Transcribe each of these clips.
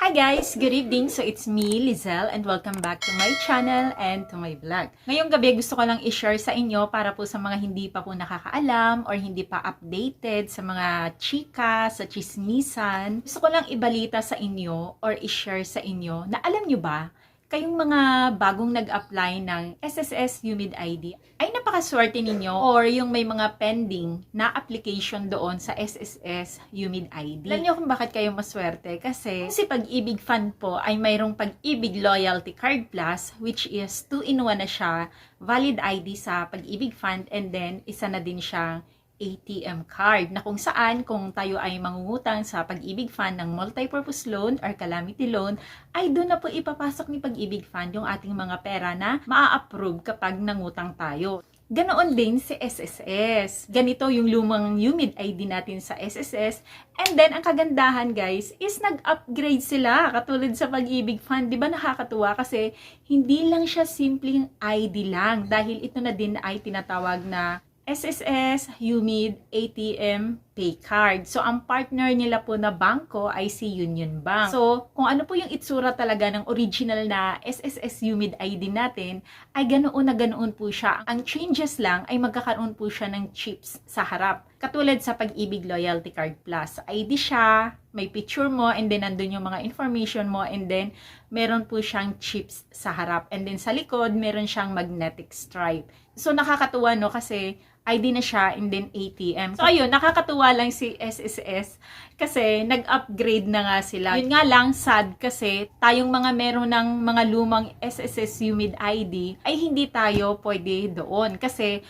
Hi guys! Good evening! So it's me, Lizelle, and welcome back to my channel and to my vlog. Ngayong gabi gusto ko lang i-share sa inyo para po sa mga hindi pa po nakakaalam or hindi pa updated sa mga chika, sa chismisan. Gusto ko lang ibalita sa inyo or i-share sa inyo na alam nyo ba, kayong mga bagong nag-apply ng SSS Humid ID, ay napakaswerte ninyo or yung may mga pending na application doon sa SSS Humid ID. Alam niyo kung bakit kayo maswerte? Kasi si Pag-ibig Fund po ay mayroong Pag-ibig Loyalty Card Plus which is 2-in-1 na siya, valid ID sa Pag-ibig Fund and then isa na din siyang ATM card na kung saan kung tayo ay mangungutang sa Pag-ibig Fund ng multi-purpose loan or calamity loan, ay doon na po ipapasok ni Pag-ibig Fund yung ating mga pera na maa-approve kapag nangutang tayo. Ganoon din si SSS. Ganito yung lumang humid ID natin sa SSS. And then, ang kagandahan guys, is nag-upgrade sila. Katulad sa Pag-ibig Fund. Di ba nakakatuwa? Kasi hindi lang siya simpleng ID lang. Dahil ito na din ay tinatawag na SSS Humid ATM Pay Card. So, ang partner nila po na bangko ay si Union Bank. So, kung ano po yung itsura talaga ng original na SSS Humid ID natin, ay ganoon na ganoon po siya. Ang changes lang ay magkakaroon po siya ng chips sa harap. Katulad sa Pag-ibig Loyalty Card Plus. ID siya, may picture mo, and then nandun yung mga information mo, and then meron po siyang chips sa harap. And then sa likod, meron siyang magnetic stripe. So, nakakatuwa, no? Kasi ID na siya and then ATM. So ayun, nakakatuwa lang si SSS kasi nag-upgrade na nga sila. Yun nga lang, sad kasi tayong mga meron ng mga lumang SSS Humid ID ay hindi tayo pwede doon kasi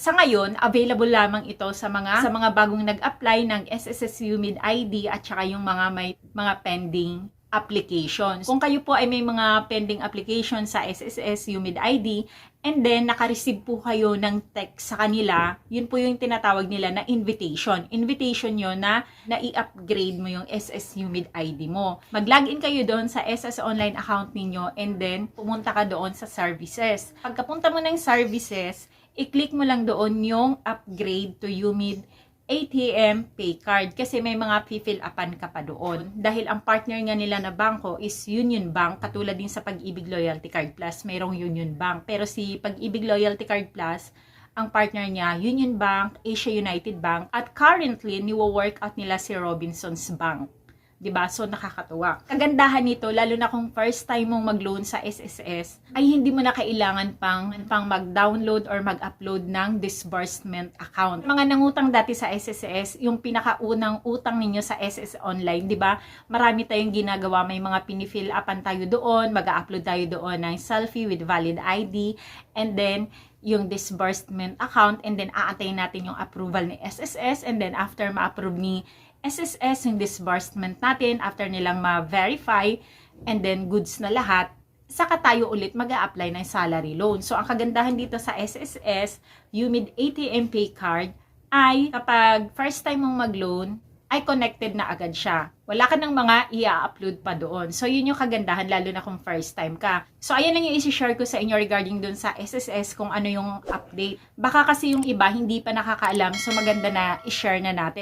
sa ngayon, available lamang ito sa mga sa mga bagong nag-apply ng SSS Humid ID at saka yung mga may mga pending applications. Kung kayo po ay may mga pending application sa SSS Humid ID and then naka-receive po kayo ng text sa kanila, yun po yung tinatawag nila na invitation. Invitation yun na na-i-upgrade mo yung SS Humid ID mo. Mag-login kayo doon sa SS online account ninyo and then pumunta ka doon sa services. Pagkapunta mo ng services, i-click mo lang doon yung upgrade to Humid ATM pay card kasi may mga fill upan ka pa doon. Dahil ang partner nga nila na bangko is Union Bank, katulad din sa Pag-ibig Loyalty Card Plus, mayroong Union Bank. Pero si Pag-ibig Loyalty Card Plus, ang partner niya, Union Bank, Asia United Bank, at currently, niwo-work out nila si Robinsons Bank. 'Di ba? So nakakatuwa. Kagandahan nito lalo na kung first time mong mag-loan sa SSS ay hindi mo na kailangan pang pang mag-download or mag-upload ng disbursement account. Mga nangutang dati sa SSS, yung pinakaunang utang ninyo sa SS online, 'di ba? Marami tayong ginagawa, may mga pinifill upan tayo doon, mag-upload tayo doon ng selfie with valid ID and then yung disbursement account and then aantayin natin yung approval ni SSS and then after ma-approve ni SSS yung disbursement natin after nilang ma-verify and then goods na lahat, saka tayo ulit mag apply ng salary loan. So, ang kagandahan dito sa SSS, Humid ATM Pay Card, ay kapag first time mong mag-loan, ay connected na agad siya. Wala ka ng mga i-upload pa doon. So, yun yung kagandahan, lalo na kung first time ka. So, ayan lang yung isi-share ko sa inyo regarding dun sa SSS kung ano yung update. Baka kasi yung iba hindi pa nakakaalam, so maganda na i-share na natin.